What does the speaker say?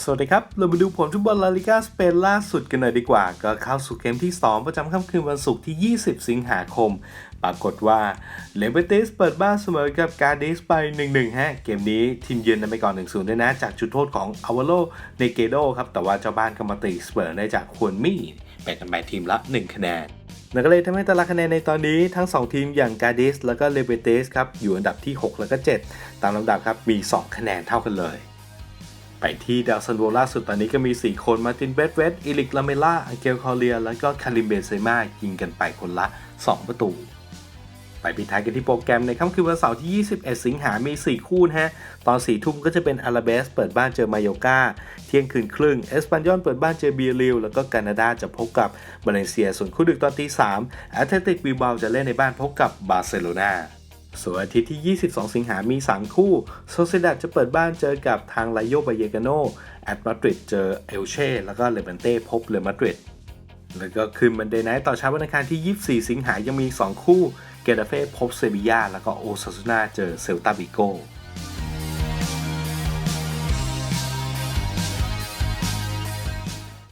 สวัสดีครับ เรามาดูผลฟุตบอลลาลิกาสเปนล่าสุดกันหน่อยดีกว่า ก็เข้าสู่เกมที่ 2 ประจำค่ำคืนวันศุกร์ที่ 20 สิงหาคม ปรากฏว่าเลเบติสเปิดบ้านเสมอกับการดิสไป 1-1 ฮะ เกมนี้ทีมเยือนนำไปก่อน 1-0 ด้วยนะ จากจุดโทษของอาวาโลเนเกโดครับ แต่ว่าเจ้าบ้านก็มาตีสเปอร์ได้จากควนมี่แบ่งกันไปทีมละ 1 คะแนนนั่นก็เลยทำให้ตารางคะแนนในตอนนี้ทั้ง 2 ทีมอย่างกาดิสแล้วก็เลเบเตสครับอยู่อันดับที่ 6 แล้วก็ 7 ตามลำดับครับมี 2 คะแนนเท่ากันเลย ไปที่ดาวซันโวล่าสุดตอนนี้ก็มี 4 คนมาร์ตินเบสเวสอิลิกลาเมล่าอังเกลคอเลีย แล้วก็คาริมเบเซมายิงกันไปคนละ 2 ประตู ไปปิดท้ายกันที่โปรแกรมในค่ำคืนวันเสาร์ที่ 21 สิงหามี 4 คู่นะฮะ ตอน 4 ทุ่มก็จะเป็นอาราเบสเปิดบ้านเจอมายโยกาเที่ยงคืนครึ่ง เอสปันยอนเปิดบ้านเจอเบียริลแล้วก็แคนาดาจะพบกับบาเลนเซีย ส่วนคู่ดึกตอนตี3แอตเลติกบิลบาจะเล่นในบ้านพบกับบาร์เซโลนา ส่วนอาทิตย์ที่ 22 สิงหามี 3 คู่ โซเซดัดจะเปิดบ้านเจอกับทางไลโยบาเยกาโนแอตมาดริดเจอเอลเช่ แล้วก็เลเวนเต้พบเรอัลมาดริด แล้วก็คืนมันเดย์ไนท์ต่อเช้าวันอังคารที่ 24 สิงหายังมี 2 คู่ เกตาเฟ่พบเซบียาแล้วก็โอซาซูนาเจอเซลตาบิโก